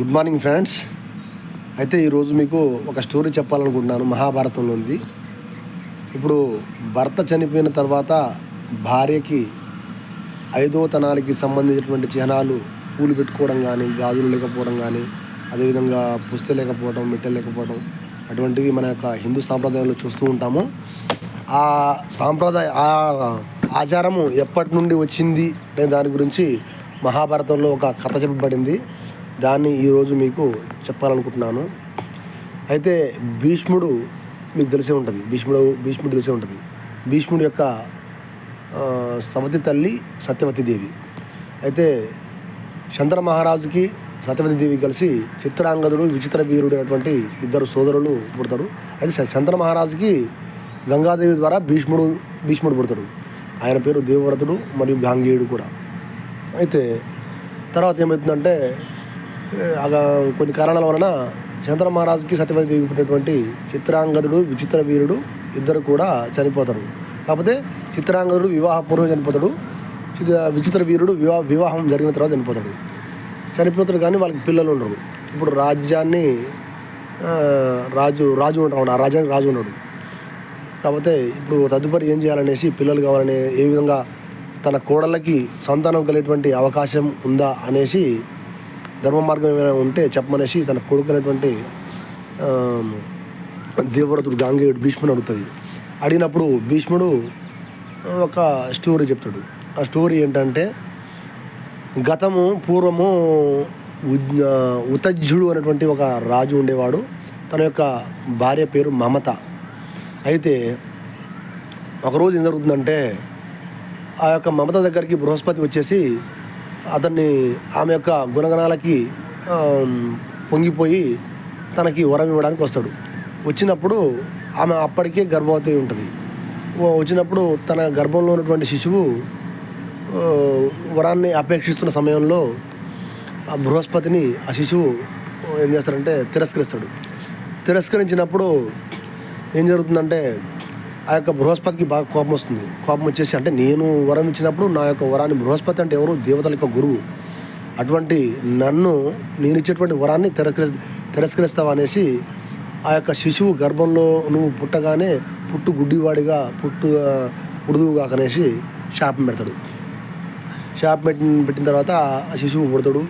Good morning friends. అయితే ఈరోజు మీకు ఒక స్టోరీ చెప్పాలనుకుంటున్నాను మహాభారతంలో ఉంది. ఇప్పుడు భర్త చనిపోయిన తర్వాత భార్యకి ఐదో తనానికి సంబంధించినటువంటి చిహ్నాలు పూలు పెట్టుకోవడం కానీ గాజులు లేకపోవడం కానీ అదేవిధంగా పుస్తె లేకపోవడం మిట్టె లేకపోవడం అటువంటివి మన యొక్క హిందూ సాంప్రదాయంలో చూస్తూ ఉంటాము. ఆ సాంప్రదాయ ఆ ఆచారము ఎప్పటి నుండి వచ్చింది అనే దాని గురించి మహాభారతంలో ఒక కథ చెప్పబడింది. దాన్ని ఈరోజు మీకు చెప్పాలనుకుంటున్నాను. అయితే భీష్ముడు మీకు తెలిసే ఉంటుంది. భీష్ముడు భీష్ముడు తెలిసే ఉంటుంది. భీష్ముడి యొక్క సవతి తల్లి సత్యవతి దేవి. అయితే చంద్ర మహారాజుకి సత్యవతి దేవి కలిసి చిత్రాంగదుడు విచిత్ర వీరుడు అనేటువంటి ఇద్దరు సోదరులు పుడతారు. అయితే చ- చంద్ర మహారాజుకి గంగాదేవి ద్వారా భీష్ముడు భీష్ముడు పుడతాడు. ఆయన పేరు దేవవ్రతుడు మరియు గాంగేయుడు కూడా. అయితే తర్వాత ఏమవుతుందంటే కొన్ని కారణాల వలన చంద్ర మహారాజుకి సత్యవతి దేవి చిత్రాంగదుడు విచిత్ర వీరుడు ఇద్దరు కూడా చనిపోతారు. కాకపోతే చిత్రాంగదుడు వివాహపూర్వం చనిపోతాడు. చిత్ర- విచిత్ర వీరుడు వివాహ వివాహం జరిగిన తర్వాత చనిపోతాడు. చనిపోతాడు కానీ వాళ్ళకి పిల్లలు ఉండరు. ఇప్పుడు రాజ్యాన్ని రాజు రాజు ఉంటాడు ఆ రాజ్యానికి రాజు ఉన్నాడు కాకపోతే ఇప్పుడు తదుపరి ఏం చేయాలనేసి పిల్లలు కావాలని ఏ విధంగా తన కోడళ్ళకి సంతానం కలిగేటువంటి అవకాశం ఉందా అనేసి ధర్మ మార్గం ఏమైనా ఉంటే చెప్పమనేసి తన కొడుకునేటువంటి దేవవ్రతుడు గాంగేయుడు భీష్ముడు అడుగుతుంది అడిగినప్పుడు భీష్ముడు ఒక స్టోరీ చెప్తాడు. ఆ స్టోరీ ఏంటంటే గతము పూర్వము ఉతజ్జుడు అనేటువంటి ఒక రాజు ఉండేవాడు. తన యొక్క భార్య పేరు మమత. అయితే ఒకరోజు ఏం జరుగుతుందంటే ఆ యొక్క మమత దగ్గరికి బృహస్పతి వచ్చేసి అతన్ని ఆమె యొక్క గుణగణాలకి పొంగిపోయి తనకి వరం ఇవ్వడానికి వస్తాడు. వచ్చినప్పుడు ఆమె అప్పటికే గర్భవతి ఉంటుంది. వచ్చినప్పుడు తన గర్భంలో ఉన్నటువంటి శిశువు వరాన్ని అపేక్షిస్తున్న సమయంలో ఆ బృహస్పతిని ఆ శిశువు ఏం చేస్తాడంటే తిరస్కరిస్తాడు. తిరస్కరించినప్పుడు ఏం జరుగుతుందంటే ఆ యొక్క బృహస్పతికి బాగా కోపం వస్తుంది. కోపం వచ్చేసి అంటే నేను వరం ఇచ్చినప్పుడు నా యొక్క వరాన్ని బృహస్పతి అంటే ఎవరు? దేవతల యొక్క గురువు. అటువంటి నన్ను నేను ఇచ్చేటువంటి వరాన్ని తిరస్కరి తిరస్కరిస్తావు అనేసి ఆ యొక్క శిశువు గర్భంలో నువ్వు పుట్టగానే పుట్టు గుడ్డివాడిగా పుట్టు ఆ, పుడుదువుగా అనేసి శాపం పెడతాడు. శాపం పెట్టిన పెట్టిన తర్వాత ఆ శిశువు పుడతాడు.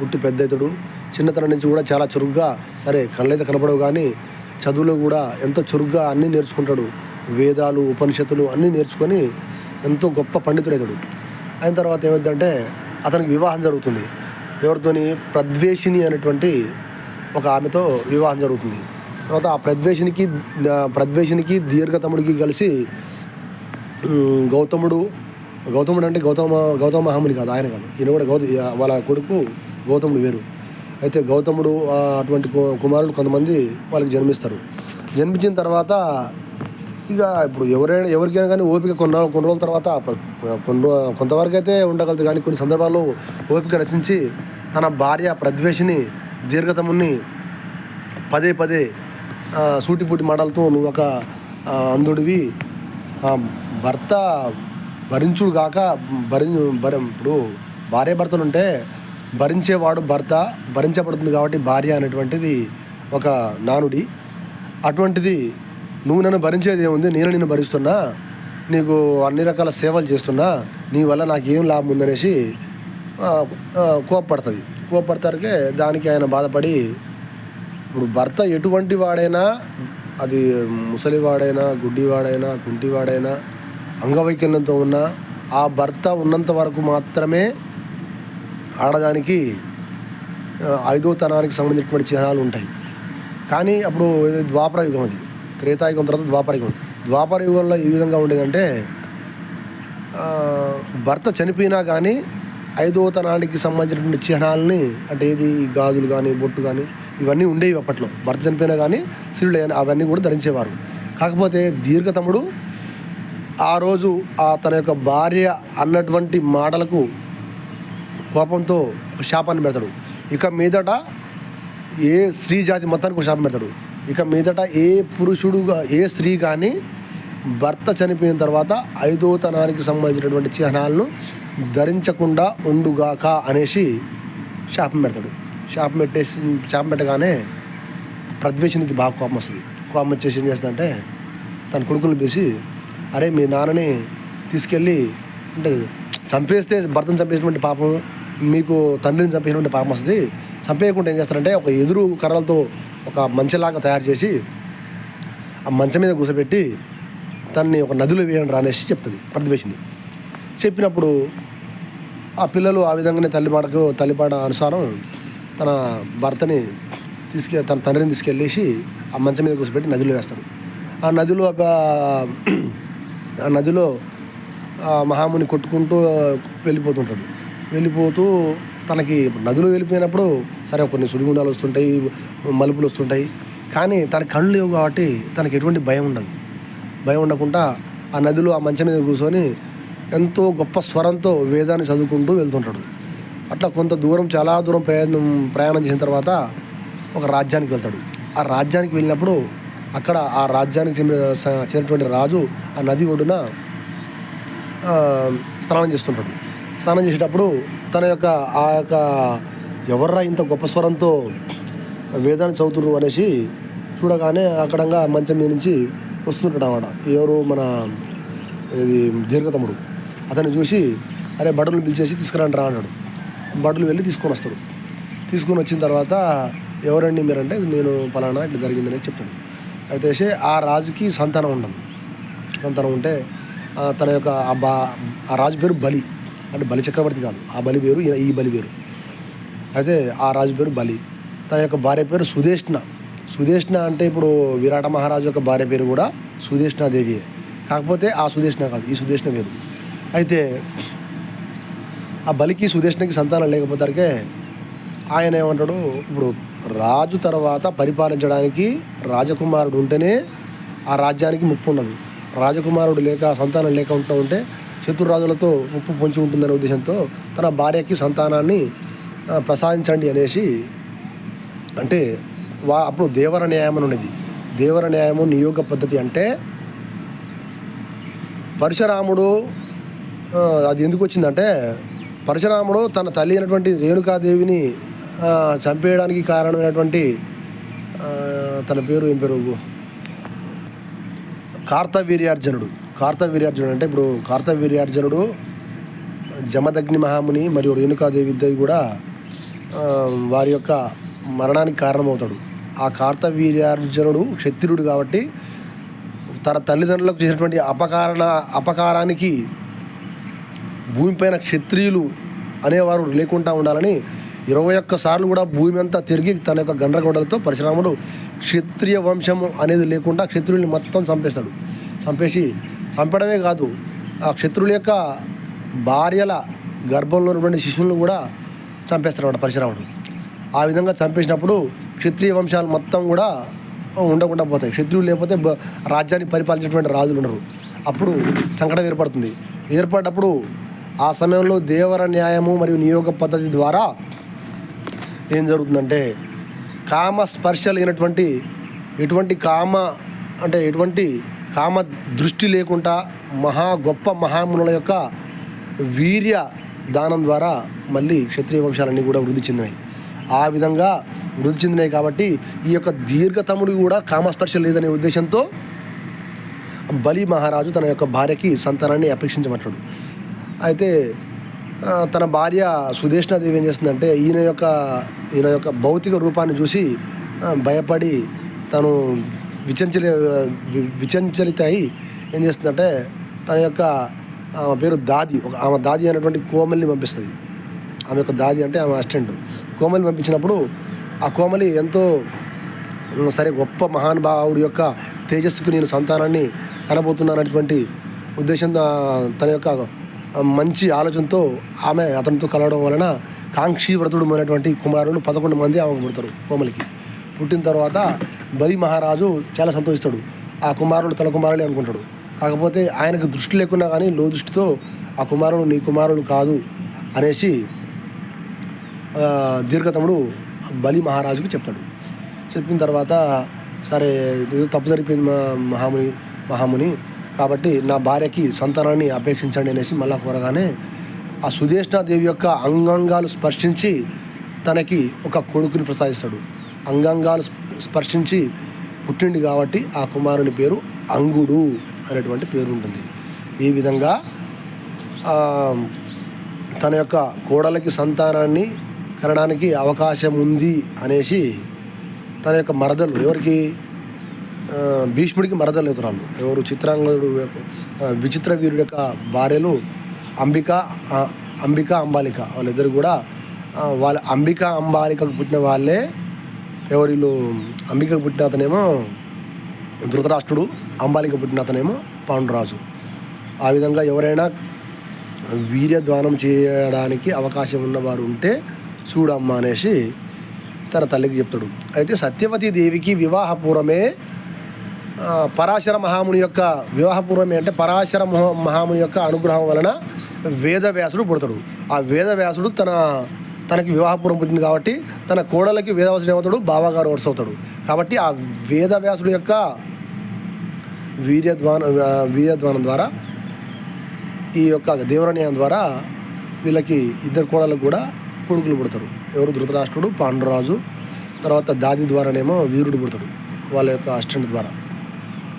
పుట్టి పెద్ద అవుతాడు. చిన్నతనం నుంచి కూడా చాలా చురుగ్గా సరే కళ్ళైతే కనపడవు కానీ చదువులో కూడా ఎంతో చురుగ్గా అన్నీ నేర్చుకుంటాడు. వేదాలు ఉపనిషత్తులు అన్నీ నేర్చుకొని ఎంతో గొప్ప పండితుడవుతాడు అయిన తర్వాత ఏమైందంటే అతనికి వివాహం జరుగుతుంది. ఎవరితోని ప్రద్వేషిని అనేటువంటి ఒక ఆమెతో వివాహం జరుగుతుంది. తర్వాత ఆ ప్రద్వేషినికి ప్రద్వేషినికి దీర్ఘతముడికి కలిసి గౌతముడు గౌతముడు అంటే గౌతమ గౌతమ మహాముని కాదు ఆయన కాదు. ఈయన కూడా గౌత వాళ్ళ కొడుకు గౌతముడు వేరు. అయితే గౌతముడు అటువంటి కుమారులు కొంతమంది వాళ్ళకి జన్మిస్తారు. జన్మించిన తర్వాత ఇక ఇప్పుడు ఎవరైనా ఎవరికైనా కానీ ఓపిక కొన్న కొన్ని రోజుల తర్వాత కొన్ని కొంతవరకు అయితే ఉండగలదు కానీ కొన్ని సందర్భాల్లో ఓపిక రచించి తన భార్య ప్రద్వేషిని దీర్ఘతముని పదే పదే సూటిపూటి మాటలతో నువ్వు ఒక అంధుడివి భర్త భరించుడు కాక భరి భరి ఇప్పుడు భార్య భర్తలు ఉంటే భరించేవాడు భర్త భరించబడుతుంది కాబట్టి భార్య అనేటువంటిది ఒక నానుడి. అటువంటిది నువ్వు నన్ను భరించేది ఏముంది? నేను నిన్ను భరిస్తున్నా? నీకు అన్ని రకాల సేవలు చేస్తున్నా? నీ వల్ల నాకు ఏం లాభం ఉందనేసి ఆ, ఆ, దానికి ఆయన బాధపడి ఇప్పుడు భర్త ఎటువంటి వాడైనా అది ముసలివాడైనా గుడ్డివాడైనా కుంటివాడైనా అంగవైకల్యంతో ఉన్న ఆ భర్త ఉన్నంత వరకు మాత్రమే ఆడదానికి ఐదో తనానికి సంబంధించినటువంటి చిహ్నాలు ఉంటాయి. కానీ అప్పుడు ద్వాపర యుగం అది. త్రేతాయుగం తర్వాత ద్వాపర యుగం. ద్వాపర యుగంలో ఈ విధంగా ఉండేదంటే భర్త చనిపోయినా కానీ ఐదో తనానికి సంబంధించినటువంటి చిహ్నాలని అంటే ఏది ఈ గాజులు కానీ బొట్టు కానీ ఇవన్నీ ఉండేవి అప్పట్లో. భర్త చనిపోయినా కానీ స్త్రీలు అవన్నీ కూడా ధరించేవారు. కాకపోతే దీర్ఘతముడు ఆ రోజు ఆ తన యొక్క భార్య అన్నటువంటి మాటలకు కోపంతో శాపాన్ని పెడతాడు. ఇక మీదట ఏ స్త్రీ జాతి మొత్తానికి శాపం పెడతాడు. ఇక మీదట ఏ పురుషుడుగా ఏ స్త్రీ కానీ భర్త చనిపోయిన తర్వాత ఐదోతనానికి సంబంధించినటువంటి చిహ్నాలను ధరించకుండా ఉండుగాక అనేసి శాపం పెడతాడు. శాపం పెట్టేసి శాపం పెట్టగానే ప్రద్వేషునికి బాగా కోపం వస్తుంది. కోపం వచ్చేసి ఏం చేస్తుందంటే తన కొడుకులు పిలిచి అరే మీ నాన్నని తీసుకెళ్ళి అంటే చంపేస్తే భర్తను చంపేసినటువంటి పాపం మీకు తండ్రిని చంపేసినటువంటి పాపం వస్తుంది. చంపేయకుండా ఏం చేస్తారంటే ఒక ఎదురు కర్రలతో ఒక మంచలాగా తయారు చేసి ఆ మంచం మీద కూసబెట్టి తనని ఒక నదిలో వేయండి రానేసి చెప్తుంది ప్రతివేశిని చెప్పినప్పుడు ఆ పిల్లలు ఆ విధంగానే తల్లిపాటకు తల్లిపాట అనుసారం తన భర్తని తీసుకె తన తండ్రిని తీసుకెళ్ళేసి ఆ మంచం మీద కూర్చోబెట్టి నదిలో వేస్తాడు ఆ నదిలో ఆ- ఆ నదిలో మహాముని కొట్టుకుంటూ వెళ్ళిపోతుంటాడు. వెళ్ళిపోతూ తనకి నదిలో వెళ్ళిపోయినప్పుడు సరే కొన్ని సుడిగుండాలు వస్తుంటాయి మలుపులు వస్తుంటాయి. కానీ తన కళ్ళు లేవు కాబట్టి తనకి ఎటువంటి భయం ఉండదు. భయం ఉండకుండా ఆ నదిలో ఆ మంచం మీద కూర్చొని ఎంతో గొప్ప స్వరంతో వేదాన్ని చదువుకుంటూ వెళ్తుంటాడు. అట్లా కొంత దూరం చాలా దూరం ప్రయాణం ప్రయాణం చేసిన తర్వాత ఒక రాజ్యానికి వెళ్తాడు. ఆ రాజ్యానికి వెళ్ళినప్పుడు అక్కడ ఆ రాజ్యానికి చెందిన చేరినటువంటి చెందినటువంటి రాజు ఆ నది ఒడ్డున స్నానం చేస్తుంటాడు స్నానం చేసేటప్పుడు తన యొక్క ఆ యొక్క ఎవర్రా ఇంత గొప్ప స్వరంతో వేదాన్ని చదువుతున్నారు అనేసి చూడగానే అక్కడంగా మంచం మీద నుంచి వస్తుంటాడు అన్నమాట ఎవరు మన ఇది దీర్ఘతముడు. అతన్ని చూసి అరే బడులు పిలిచేసి తీసుకురండి రా అన్నాడు బడులు వెళ్ళి తీసుకొని వస్తాడు తీసుకొని వచ్చిన తర్వాత ఎవరండి మీరంటే నేను పలానా ఇట్లా జరిగిందని చెప్తాడు. అయితే ఆ రాజుకి సంతానం ఉండదు. సంతానం ఉంటే తన యొక్క ఆ బా ఆ రాజు పేరు బలి. అంటే బలి చక్రవర్తి కాదు. ఆ బలి పేరు ఈ బలి పేరు. అయితే ఆ రాజు పేరు బలి. తన యొక్క భార్య పేరు సుదేష్ణ సుదేష్ణ అంటే ఇప్పుడు విరాట మహారాజు యొక్క భార్య పేరు కూడా సుదేష్ణాదేవియే కాకపోతే ఆ సుదేష్ణ కాదు ఈ సుదేష్ణ వేరు అయితే ఆ బలికి సుదేష్ణకి సంతానం లేకపోతారికే ఆయన ఏమంటాడు ఇప్పుడు రాజు తర్వాత పరిపాలించడానికి రాజకుమారుడు ఉంటేనే ఆ రాజ్యానికి ముప్పు ఉండదు. రాజకుమారుడు లేక సంతానం లేక ఉంటూ ఉంటే శత్రురాజులతో ఉప్పు పొంచి ఉంటుందనే ఉద్దేశంతో తన భార్యకి సంతానాన్ని ప్రసాదించండి అనేసి అంటే వా అప్పుడు దేవర న్యాయం అని ఉన్నది. దేవర న్యాయము నియోగ పద్ధతి అంటే పరశురాముడు అది ఎందుకు వచ్చిందంటే పరశురాముడు తన తల్లి అయినటువంటి రేణుకాదేవిని చంపేయడానికి కారణమైనటువంటి తన పేరు ఏం పేరు? కార్తవీర్యార్జునుడు. కార్తవీర్యార్జునుడు అంటే ఇప్పుడు కార్తవీర్యార్జునుడు జమదగ్ని మహాముని మరియు రేణుకాదేవి ఇద్దరు కూడా వారి యొక్క మరణానికి కారణమవుతాడు. ఆ కార్తవీర్యార్జునుడు క్షత్రియుడు కాబట్టి తన తల్లిదండ్రులకు చేసినటువంటి అపకారణ అపకారానికి భూమిపైన క్షత్రియులు అనేవారు లేకుండా ఉండాలని ఇరవై ఒక్క సార్లు కూడా భూమి అంతా తిరిగి తన యొక్క గండ్రగొడలతో పరశురాముడు క్షత్రియ వంశము అనేది లేకుండా క్షత్రుల్ని మొత్తం చంపేస్తాడు చంపేసి చంపడమే కాదు ఆ క్షత్రుల యొక్క భార్యల గర్భంలో ఉన్నటువంటి శిశువులను కూడా చంపేస్తాడు పరశురాముడు. ఆ విధంగా చంపేసినప్పుడు క్షత్రియ వంశాలు మొత్తం కూడా ఉండకుండా పోతాయి. క్షత్రియులు లేకపోతే రాజ్యాన్ని పరిపాలించినటువంటి రాజులు ఉండరు. అప్పుడు సంకటం ఏర్పడుతుంది. ఏర్పడినప్పుడు ఆ సమయంలో దేవర న్యాయము మరియు నియోగ పద్ధతి ద్వారా ఏం జరుగుతుందంటే కామ స్పర్శ లేనటువంటి ఎటువంటి కామ అంటే ఎటువంటి కామ దృష్టి లేకుండా మహా గొప్ప మహామునుల యొక్క వీర్య దానం ద్వారా మళ్ళీ క్షత్రియ వంశాలన్నీ కూడా వృద్ధి చెందినాయి. ఆ విధంగా వృద్ధి చెందినాయి కాబట్టి ఈ యొక్క దీర్ఘతముడు కూడా కామస్పర్శ లేదనే ఉద్దేశంతో బలి మహారాజు తన యొక్క భార్యకి సంతానాన్ని అపేక్షించమంటాడు అయితే తన భార్య సుదేష్ణాదేవి ఏం చేస్తుందంటే ఈయన యొక్క ఈయన యొక్క భౌతిక రూపాన్ని చూసి భయపడి తను విచంచలి విచంచలిత అయి ఏం చేస్తుందంటే తన యొక్క ఆమె పేరు దాది ఒక ఆమె దాది అనేటువంటి కోమల్ని పంపిస్తుంది. ఆమె యొక్క దాది అంటే ఆమె అసిస్టెంట్ కోమలి పంపించినప్పుడు ఆ కోమలి ఎంతో సరే గొప్ప మహానుభావుడి యొక్క తేజస్సుకు నేను సంతానాన్ని కనబోతున్నానటువంటి ఉద్దేశంతో తన యొక్క మంచి ఆలోచనతో ఆమె అతనితో కలవడం వలన కాంక్షీవ్రతుడు అయినటువంటి కుమారుడు పదకొండు మంది ఆమెకు పుడతారు కోమలికి. పుట్టిన తర్వాత బలి మహారాజు చాలా సంతోషిస్తాడు. ఆ కుమారుడు తన కుమారులే అనుకుంటాడు. కాకపోతే ఆయనకు దృష్టి లేకున్నా కానీ లో దృష్టితో ఆ కుమారుడు నీ కుమారుడు కాదు అనేసి దీర్ఘతముడు బలి మహారాజుకు చెప్తాడు. చెప్పిన తర్వాత సరే ఏదో తప్పు జరిపింది మా మహాముని మహాముని కాబట్టి నా భార్యకి సంతానాన్ని అపేక్షించండి అనేసి మళ్ళా కోరగానే ఆ సుదేష్ణాదేవి యొక్క అంగాంగాలు స్పర్శించి తనకి ఒక కొడుకుని ప్రసాదిస్తాడు. అంగాంగాలు స్పర్శించి పుట్టిండు కాబట్టి ఆ కుమారుని పేరు అంగుడు అనేటువంటి పేరు ఉంటుంది. ఈ విధంగా తన యొక్క కోడలకి సంతానాన్ని కనడానికి అవకాశం ఉంది అనేసి తన యొక్క మరదలు ఎవరికి? భీష్ముడికి మరదలు ఎవరు చిత్రాంగదుడు విచిత్ర వీరుడి యొక్క భార్యలు అంబిక అంబిక అంబాలిక. వాళ్ళిద్దరు కూడా వాళ్ళ అంబిక అంబాలికకు పుట్టిన వాళ్ళే ఎవరిలో అంబికకు పుట్టిన అతనేమో ధృతరాష్ట్రుడు అంబాలిక పుట్టిన అతనేమో పాండురాజు. ఆ విధంగా ఎవరైనా వీర్యధ్వానం చేయడానికి అవకాశం ఉన్నవారు ఉంటే చూడమ్మా అనేసి తన తల్లికి చెప్తాడు. అయితే సత్యవతి దేవికి వివాహపూర్వమే పరాశర మహాముని యొక్క వివాహపూర్వమే అంటే పరాశర మహాముని యొక్క అనుగ్రహం వలన వేదవ్యాసుడు పుడతాడు. ఆ వేదవ్యాసుడు తన తనకి వివాహపూర్వం పుట్టింది కాబట్టి తన కోడలకి వేదవ్యాసుడు ఏమవుతాడు? బావగారు వరుస అవుతాడు. కాబట్టి ఆ వేదవ్యాసుడు యొక్క వీర్యధ్వాన వీర్యధ్వానం ద్వారా ఈ యొక్క దేవరణ్యం ద్వారా వీళ్ళకి ఇద్దరు కోడలకు కూడా కొడుకులు పుడతారు. ఎవరు? ధృతరాష్ట్రుడు పాండురాజు తర్వాత దాది ద్వారానేమో వీరుడు పుడతాడు. వాళ్ళ యొక్క అసిస్టెంట్ ద్వారా.